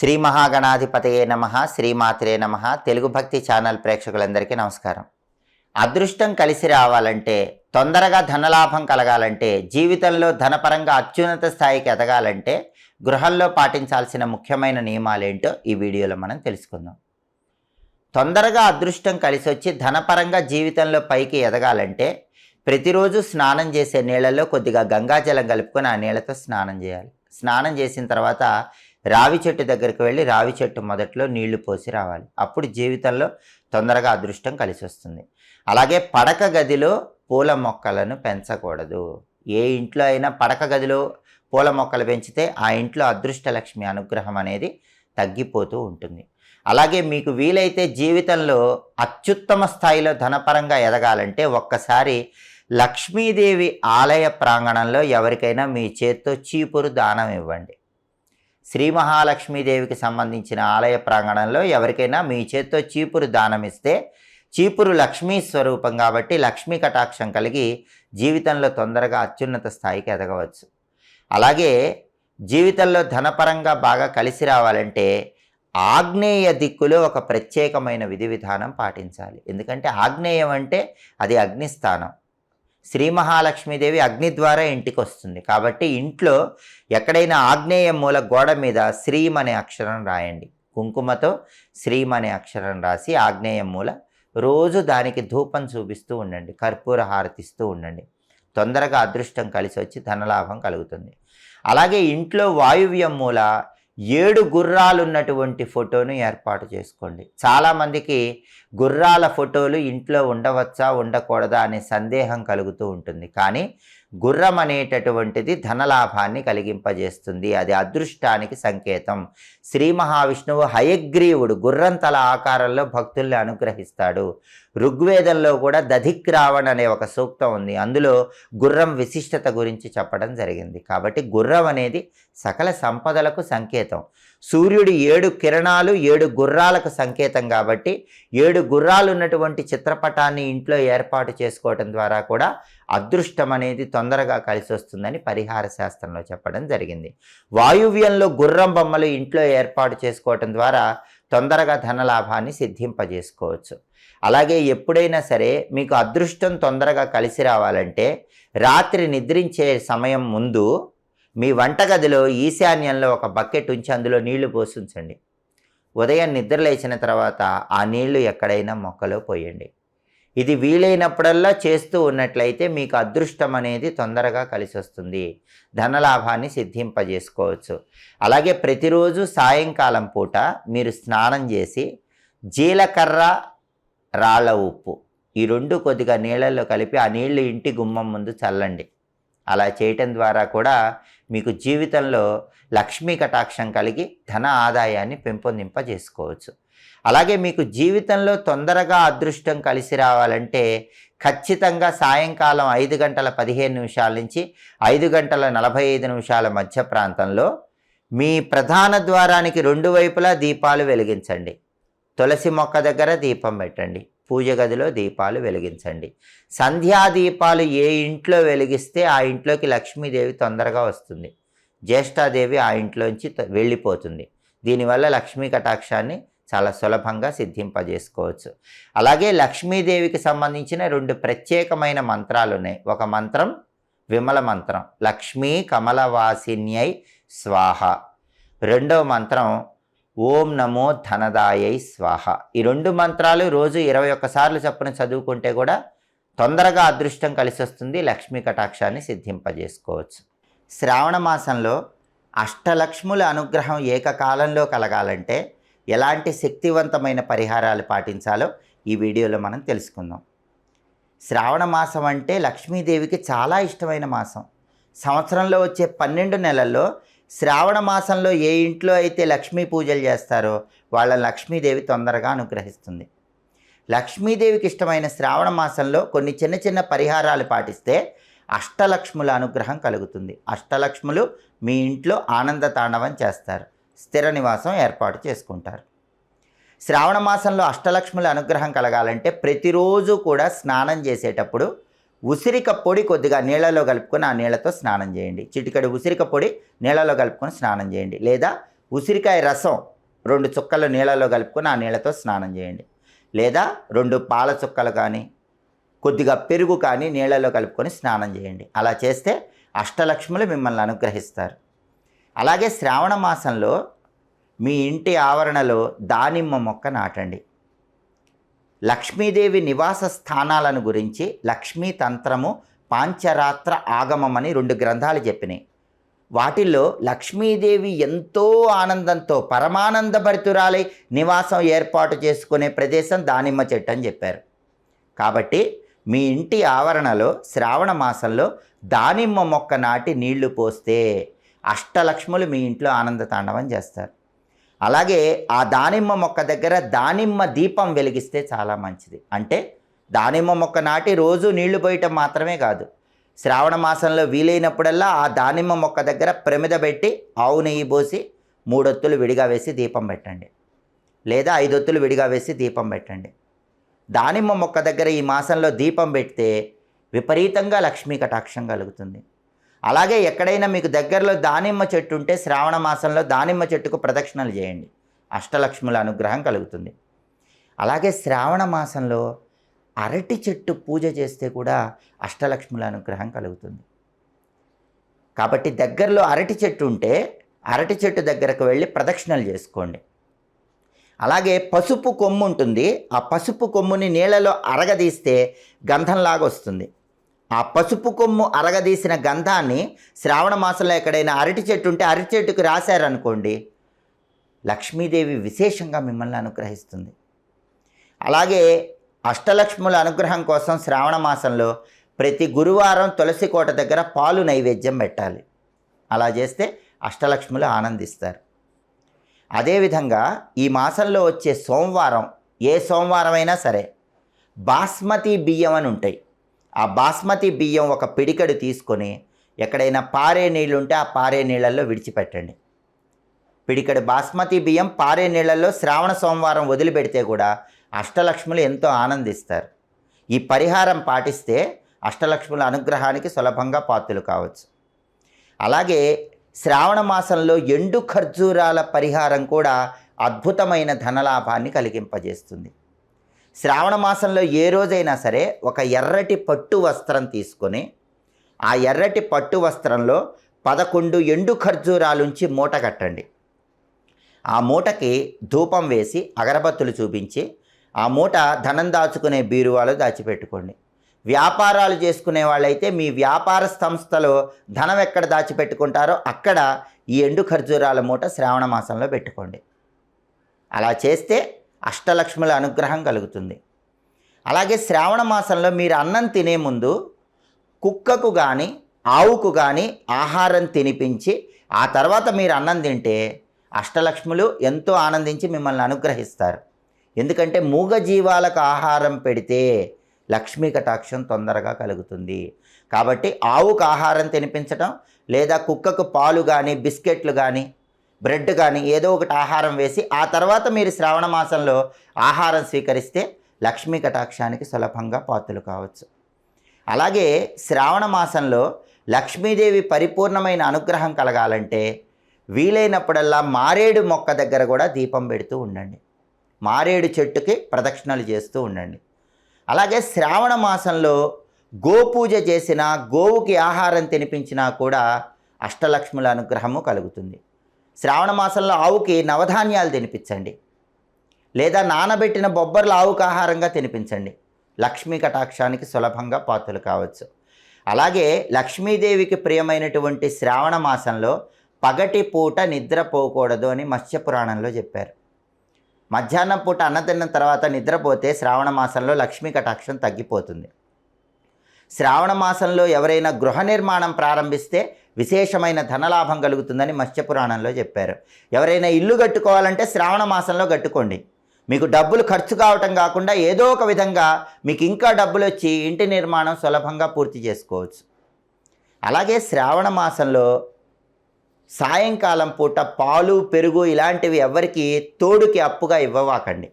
శ్రీ మహాగణాధిపతయే నమ శ్రీమాత్రే నమ. తెలుగు భక్తి ఛానల్ ప్రేక్షకులందరికీ నమస్కారం. అదృష్టం కలిసి రావాలంటే తొందరగా ధనలాభం కలగాలంటే జీవితంలో ధనపరంగా అత్యున్నత స్థాయికి ఎదగాలంటే గృహంలో పాటించాల్సిన ముఖ్యమైన నియమాలేంటో ఈ వీడియోలో మనం తెలుసుకుందాం. తొందరగా అదృష్టం కలిసి వచ్చి ధనపరంగా జీవితంలో పైకి ఎదగాలంటే ప్రతిరోజు స్నానం చేసే నీళ్ళలో కొద్దిగా గంగాజలం కలుపుకొని ఆ నీళ్ళతో స్నానం చేయాలి. స్నానం చేసిన తర్వాత రావి చెట్టు దగ్గరికి వెళ్ళి రావి చెట్టు మొదట్లో నీళ్ళు పోసి రావాలి. అప్పుడు జీవితంలో తొందరగా అదృష్టం కలిసి వస్తుంది. అలాగే పడక గదిలో పూల మొక్కలను పెంచకూడదు. ఏ ఇంట్లో అయినా పడక గదిలో పూల మొక్కలు పెంచితే ఆ ఇంట్లో అదృష్ట లక్ష్మి అనుగ్రహం అనేది తగ్గిపోతూ ఉంటుంది. అలాగే మీకు వీలైతే జీవితంలో అత్యుత్తమ స్థాయిలో ధనపరంగా ఎదగాలంటే ఒక్కసారి లక్ష్మీదేవి ఆలయ ప్రాంగణంలో ఎవరికైనా మీ చేత్తో చీపురు దానం ఇవ్వండి. శ్రీ మహాలక్ష్మీదేవికి సంబంధించిన ఆలయ ప్రాంగణంలో ఎవరికైనా మీ చేత్తో చీపురు దానం ఇస్తే చీపురు లక్ష్మీ స్వరూపం కాబట్టి లక్ష్మీ కటాక్షం కలిగి జీవితంలో తొందరగా అత్యున్నత స్థాయికి ఎదగవచ్చు. అలాగే జీవితంలో ధనపరంగా బాగా కలిసి రావాలంటే ఆగ్నేయ దిక్కులో ఒక ప్రత్యేకమైన విధి విధానం పాటించాలి. ఎందుకంటే ఆగ్నేయం అంటే అది అగ్నిస్థానం. శ్రీ మహాలక్ష్మీదేవి అగ్ని ద్వారా ఇంటికి వస్తుంది కాబట్టి ఇంట్లో ఎక్కడైనా ఆగ్నేయ మూల గోడ మీద శ్రీం అనే అక్షరం రాయండి. కుంకుమతో శ్రీం అనే అక్షరం రాసి ఆగ్నేయ మూల రోజు దానికి ధూపం చూపిస్తూ ఉండండి. కర్పూర హారతిస్తూ ఉండండి. తొందరగా అదృష్టం కలిసి వచ్చి ధనలాభం కలుగుతుంది. అలాగే ఇంట్లో వాయువ్యం మూల ఏడు గుర్రాలు ఉన్నటువంటి ఫోటోను ఏర్పాటు చేసుకోండి. చాలామందికి గుర్రాల ఫోటోలు ఇంట్లో ఉండవచ్చా ఉండకూడదా అనే సందేహం కలుగుతూ ఉంటుంది. కానీ గుర్రం అనేటటువంటిది ధనలాభాన్ని కలిగింపజేస్తుంది. అది అదృష్టానికి సంకేతం. శ్రీ మహావిష్ణువు హయగ్రీవుడు గుర్రం తల ఆకారంలో భక్తుల్ని అనుగ్రహిస్తాడు. ఋగ్వేదంలో కూడా దధిక్రావణ్ అనే ఒక సూక్తం ఉంది. అందులో గుర్రం విశిష్టత గురించి చెప్పడం జరిగింది. కాబట్టి గుర్రం అనేది సకల సంపదలకు సంకేతం. సూర్యుడి ఏడు కిరణాలు ఏడు గుర్రాలకు సంకేతం కాబట్టి ఏడు గుర్రాలు ఉన్నటువంటి చిత్రపటాన్ని ఇంట్లో ఏర్పాటు చేసుకోవటం ద్వారా కూడా అదృష్టం అనేది తొందరగా కలిసి వస్తుందని పరిహార శాస్త్రంలో చెప్పడం జరిగింది. వాయువ్యంలో గుర్రం బొమ్మలు ఇంట్లో ఏర్పాటు చేసుకోవటం ద్వారా తొందరగా ధనలాభాన్ని సిద్ధింపజేసుకోవచ్చు. అలాగే ఎప్పుడైనా సరే మీకు అదృష్టం తొందరగా కలిసి రావాలంటే రాత్రి నిద్రించే సమయం ముందు మీ వంటగదిలో ఈశాన్యంలో ఒక బకెట్ ఉంచి అందులో నీళ్ళు పోసుంచండి. ఉదయం నిద్ర లేచిన తర్వాత ఆ నీళ్ళు ఎక్కడైనా మొక్కలో పోయండి. ఇది వీలైనప్పుడల్లా చేస్తూ ఉన్నట్లయితే మీకు అదృష్టం అనేది తొందరగా కలిసి వస్తుంది ధనలాభాన్ని సిద్ధింపజేసుకోవచ్చు. అలాగే ప్రతిరోజు సాయంకాలం పూట మీరు స్నానం చేసి జీలకర్ర రాళ్ళ ఉప్పు ఈ రెండు కొద్దిగా నీళ్ళల్లో కలిపి ఆ నీళ్ళు ఇంటి గుమ్మం ముందు చల్లండి. అలా చేయటం ద్వారా కూడా మీకు జీవితంలో లక్ష్మీ కటాక్షం కలిగి ధన ఆదాయాన్ని పెంపొందింపజేసుకోవచ్చు. అలాగే మీకు జీవితంలో తొందరగా అదృష్టం కలిసి రావాలంటే ఖచ్చితంగా సాయంకాలం ఐదు గంటల పదిహేను నిమిషాల నుంచి ఐదు గంటల నలభై ఐదు నిమిషాల మధ్య ప్రాంతంలో మీ ప్రధాన ద్వారానికి రెండు వైపులా దీపాలు వెలిగించండి. తులసి మొక్క దగ్గర దీపం పెట్టండి. పూజ గదిలో దీపాలు వెలిగించండి. సంధ్యా దీపాలు ఏ ఇంట్లో వెలిగిస్తే ఆ ఇంట్లోకి లక్ష్మీదేవి తొందరగా వస్తుంది. జ్యేష్ఠాదేవి ఆ ఇంట్లోంచి వెళ్ళిపోతుంది. దీనివల్ల లక్ష్మీ కటాక్షాన్ని చాలా సులభంగా సిద్ధింపజేసుకోవచ్చు. అలాగే లక్ష్మీదేవికి సంబంధించిన రెండు ప్రత్యేకమైన మంత్రాలు ఉన్నాయి. ఒక మంత్రం విమల మంత్రం. లక్ష్మీ కమలవాసిన్యై స్వాహ. రెండవ మంత్రం ఓం నమో ధనదాయై స్వాహ. ఈ రెండు మంత్రాలు రోజు ఇరవై ఒక్కసార్లు చెప్పని చదువుకుంటే కూడా తొందరగా అదృష్టం కలిసి వస్తుంది లక్ష్మీ కటాక్షాన్ని సిద్ధింపజేసుకోవచ్చు. శ్రావణ మాసంలో అష్టలక్ష్ముల అనుగ్రహం ఏకకాలంలో కలగాలంటే ఎలాంటి శక్తివంతమైన పరిహారాలు పాటించాలో ఈ వీడియోలో మనం తెలుసుకుందాం. శ్రావణ మాసం అంటే లక్ష్మీదేవికి చాలా ఇష్టమైన మాసం. సంవత్సరంలో వచ్చే పన్నెండు నెలల్లో శ్రావణ మాసంలో ఏ ఇంట్లో అయితే లక్ష్మీ పూజలు చేస్తారో వాళ్ళ లక్ష్మీదేవి తొందరగా అనుగ్రహిస్తుంది. లక్ష్మీదేవికి ఇష్టమైన శ్రావణ మాసంలో కొన్ని చిన్న చిన్న పరిహారాలు పాటిస్తే అష్టలక్ష్ముల అనుగ్రహం కలుగుతుంది. అష్టలక్ష్ములు మీ ఇంట్లో ఆనంద తాండవం చేస్తారు. స్థిర నివాసం ఏర్పాటు చేసుకుంటారు. శ్రావణ మాసంలో అష్టలక్ష్ముల అనుగ్రహం కలగాలంటే ప్రతిరోజు కూడా స్నానం చేసేటప్పుడు ఉసిరిక పొడి కొద్దిగా నీళ్ళలో కలుపుకొని ఆ నీళ్ళతో స్నానం చేయండి. చిటికడి ఉసిరిక పొడి నీళ్ళలో కలుపుకొని స్నానం చేయండి. లేదా ఉసిరికాయ రసం రెండు చుక్కలు నీళ్ళలో కలుపుకొని ఆ నీళ్ళతో స్నానం చేయండి. లేదా రెండు పాల చుక్కలు కానీ కొద్దిగా పెరుగు కానీ నీళ్ళలో కలుపుకొని స్నానం చేయండి. అలా చేస్తే అష్టలక్ష్ములు మిమ్మల్ని అనుగ్రహిస్తారు. అలాగే శ్రావణ మాసంలో మీ ఇంటి ఆవరణలో దానిమ్మ మొక్క నాటండి. లక్ష్మీదేవి నివాస స్థానాలను గురించి లక్ష్మీ తంత్రము పాంచరాత్ర ఆగమమని రెండు గ్రంథాలు చెప్పినాయి. వాటిల్లో లక్ష్మీదేవి ఎంతో ఆనందంతో పరమానందభరితురాలై నివాసం ఏర్పాటు చేసుకునే ప్రదేశం దానిమ్మ చెట్టు అని చెప్పారు. కాబట్టి మీ ఇంటి ఆవరణలో శ్రావణ మాసంలో దానిమ్మ మొక్క నాటి నీళ్ళు పోస్తే అష్టలక్ష్ములు మీ ఇంట్లో ఆనంద తాండవం చేస్తారు. అలాగే ఆ దానిమ్మ మొక్క దగ్గర దానిమ్మ దీపం వెలిగిస్తే చాలా మంచిది. అంటే దానిమ్మ మొక్క నాటి రోజు నీళ్ళు పోయటం మాత్రమే కాదు. శ్రావణ మాసంలో వీలైనప్పుడల్లా ఆ దానిమ్మ మొక్క దగ్గర ప్రమిద పెట్టి ఆవు నెయ్యి పోసి మూడొత్తులు విడిగా వేసి దీపం పెట్టండి. లేదా ఐదొత్తులు విడిగా వేసి దీపం పెట్టండి. దానిమ్మ మొక్క దగ్గర ఈ మాసంలో దీపం పెడితే విపరీతంగా లక్ష్మీ కటాక్షం కలుగుతుంది. అలాగే ఎక్కడైనా మీకు దగ్గరలో దానిమ్మ చెట్టు ఉంటే శ్రావణ మాసంలో దానిమ్మ చెట్టుకు ప్రదక్షిణలు చేయండి. అష్టలక్ష్ముల అనుగ్రహం కలుగుతుంది. అలాగే శ్రావణ మాసంలో అరటి చెట్టు పూజ చేస్తే కూడా అష్టలక్ష్ముల అనుగ్రహం కలుగుతుంది. కాబట్టి దగ్గరలో అరటి చెట్టు ఉంటే అరటి చెట్టు దగ్గరకు వెళ్ళి ప్రదక్షిణలు చేసుకోండి. అలాగే పసుపు కొమ్ము ఉంటుంది. ఆ పసుపు కొమ్ముని నీళ్ళలో అరగదీస్తే గంధంలాగా వస్తుంది. ఆ పసుపు కొమ్ము అరగదీసిన గంధాన్ని శ్రావణ మాసంలో ఎక్కడైనా అరటి చెట్టు ఉంటే అరటి చెట్టుకు రాశారనుకోండి లక్ష్మీదేవి విశేషంగా మిమ్మల్ని అనుగ్రహిస్తుంది. అలాగే అష్టలక్ష్ముల అనుగ్రహం కోసం శ్రావణ మాసంలో ప్రతి గురువారం తులసి కోట దగ్గర పాలు నైవేద్యం పెట్టాలి. అలా చేస్తే అష్టలక్ష్ములు ఆనందిస్తారు. అదేవిధంగా ఈ మాసంలో వచ్చే సోమవారం ఏ సోమవారం అయినా సరే బాస్మతి బియ్యం అని ఉంటాయి. ఆ బాస్మతి బియ్యం ఒక పిడికడు తీసుకొని ఎక్కడైనా పారే నీళ్ళుంటే ఆ పారే నీళ్ళల్లో విడిచిపెట్టండి. పిడికడు బాస్మతి బియ్యం పారే నీళ్ళల్లో శ్రావణ సోమవారం వదిలిపెడితే కూడా అష్టలక్ష్ములు ఎంతో ఆనందిస్తారు. ఈ పరిహారం పాటిస్తే అష్టలక్ష్ముల అనుగ్రహానికి సులభంగా పాత్రలు కావచ్చు. అలాగే శ్రావణ మాసంలో ఎండు ఖర్జూరాల పరిహారం కూడా అద్భుతమైన ధనలాభాన్ని కలిగింపజేస్తుంది. శ్రావణ మాసంలో ఏ రోజైనా సరే ఒక ఎర్రటి పట్టు వస్త్రం తీసుకొని ఆ ఎర్రటి పట్టు వస్త్రంలో పదకొండు ఎండు ఖర్జూరాలుంచి మూట కట్టండి. ఆ మూటకి ధూపం వేసి అగరబత్తులు చూపించి ఆ మూట ధనం దాచుకునే బీరువాలో దాచిపెట్టుకోండి. వ్యాపారాలు చేసుకునే వాళ్ళైతే మీ వ్యాపార సంస్థలో ధనం ఎక్కడ దాచిపెట్టుకుంటారో అక్కడ ఈ ఎండు ఖర్జూరాల మూట శ్రావణ మాసంలో పెట్టుకోండి. అలా చేస్తే అష్టలక్ష్ముల అనుగ్రహం కలుగుతుంది. అలాగే శ్రావణ మాసంలో మీరు అన్నం తినే ముందు కుక్కకు కానీ ఆవుకు కానీ ఆహారం తినిపించి ఆ తర్వాత మీరు అన్నం తింటే అష్టలక్ష్ములు ఎంతో ఆనందించి మిమ్మల్ని అనుగ్రహిస్తారు. ఎందుకంటే మూగ జీవాలకు ఆహారం పెడితే లక్ష్మీ కటాక్షం తొందరగా కలుగుతుంది. కాబట్టి ఆవుకు ఆహారం తినిపించటం లేదా కుక్కకు పాలు కానీ బిస్కెట్లు కానీ బ్రెడ్ కానీ ఏదో ఒకటి ఆహారం వేసి ఆ తర్వాత మీరు శ్రావణ మాసంలో ఆహారం స్వీకరిస్తే లక్ష్మీ కటాక్షానికి సులభంగా పాత్రలు కావచ్చు. అలాగే శ్రావణ మాసంలో లక్ష్మీదేవి పరిపూర్ణమైన అనుగ్రహం కలగాలంటే వీలైనప్పుడల్లా మారేడు మొక్క దగ్గర కూడా దీపం పెడుతూ ఉండండి. మారేడు చెట్టుకి ప్రదక్షిణలు చేస్తూ ఉండండి. అలాగే శ్రావణ మాసంలో గోపూజ చేసిన గోవుకి ఆహారం తినిపించినా కూడా అష్టలక్ష్ముల అనుగ్రహము కలుగుతుంది. శ్రావణ మాసంలో ఆవుకి నవధాన్యాలు తినిపించండి. లేదా నానబెట్టిన బొబ్బర్లు ఆవుకు ఆహారంగా తినిపించండి. లక్ష్మీ కటాక్షానికి సులభంగా పాత్రలు కావచ్చు. అలాగే లక్ష్మీదేవికి ప్రియమైనటువంటి శ్రావణ మాసంలో పగటి పూట నిద్రపోకూడదు అని మత్స్య పురాణంలో చెప్పారు. మధ్యాహ్నం పూట అన్నం తిన్న తర్వాత నిద్రపోతే శ్రావణ మాసంలో లక్ష్మీ కటాక్షం తగ్గిపోతుంది. శ్రావణ మాసంలో ఎవరైనా గృహ నిర్మాణం ప్రారంభిస్తే విశేషమైన ధనలాభం కలుగుతుందని మత్స్య పురాణంలో చెప్పారు. ఎవరైనా ఇల్లు కట్టుకోవాలంటే శ్రావణ మాసంలో కట్టుకోండి. మీకు డబ్బులు ఖర్చు కావటం కాకుండా ఏదో ఒక విధంగా మీకు ఇంకా డబ్బులు వచ్చి ఇంటి నిర్మాణం సులభంగా పూర్తి చేసుకోవచ్చు. అలాగే శ్రావణ మాసంలో సాయంకాలం పూట పాలు పెరుగు ఇలాంటివి ఎవరికి తోడుకి అప్పుగా ఇవ్వవాకండి.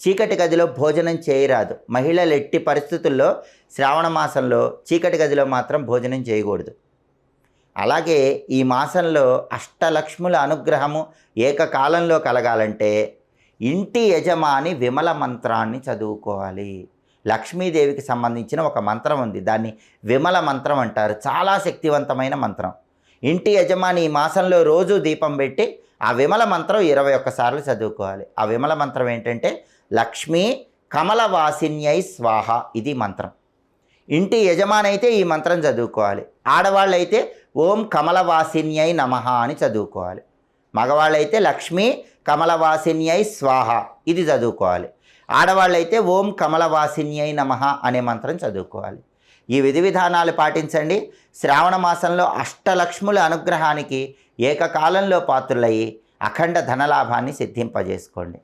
చీకటి గదిలో భోజనం చేయరాదు. మహిళలు ఎట్టి పరిస్థితుల్లో శ్రావణ మాసంలో చీకటి గదిలో మాత్రం భోజనం చేయకూడదు. అలాగే ఈ మాసంలో అష్టలక్ష్ముల అనుగ్రహము ఏకకాలంలో కలగాలంటే ఇంటి యజమాని విమల మంత్రాన్ని చదువుకోవాలి. లక్ష్మీదేవికి సంబంధించిన ఒక మంత్రం ఉంది. దాన్ని విమల మంత్రం అంటారు. చాలా శక్తివంతమైన మంత్రం. ఇంటి యజమాని ఈ మాసంలో రోజు దీపం పెట్టి ఆ విమల మంత్రం ఇరవై ఒక్కసార్లు చదువుకోవాలి. ఆ విమల మంత్రం ఏంటంటే లక్ష్మీ కమలవాసిన్యై స్వాహ ఇది మంత్రం. ఇంటి యజమాని అయితే ఈ మంత్రం చదువుకోవాలి. ఆడవాళ్ళైతే ఓం కమలవాసిన్యై నమః అని చదువుకోవాలి. మగవాళ్ళైతే లక్ష్మీ కమలవాసిన్యై స్వాహ ఇది చదువుకోవాలి. ఆడవాళ్ళైతే ఓం కమలవాసిన్యై నమః అనే మంత్రం చదువుకోవాలి. ఈ విధి విధానాలు పాటించండి. శ్రావణ మాసంలో అష్టలక్ష్ముల అనుగ్రహానికి ఏకకాలంలో పాత్రులయ్యి అఖండ ధనలాభాన్ని సిద్ధింపజేసుకోండి.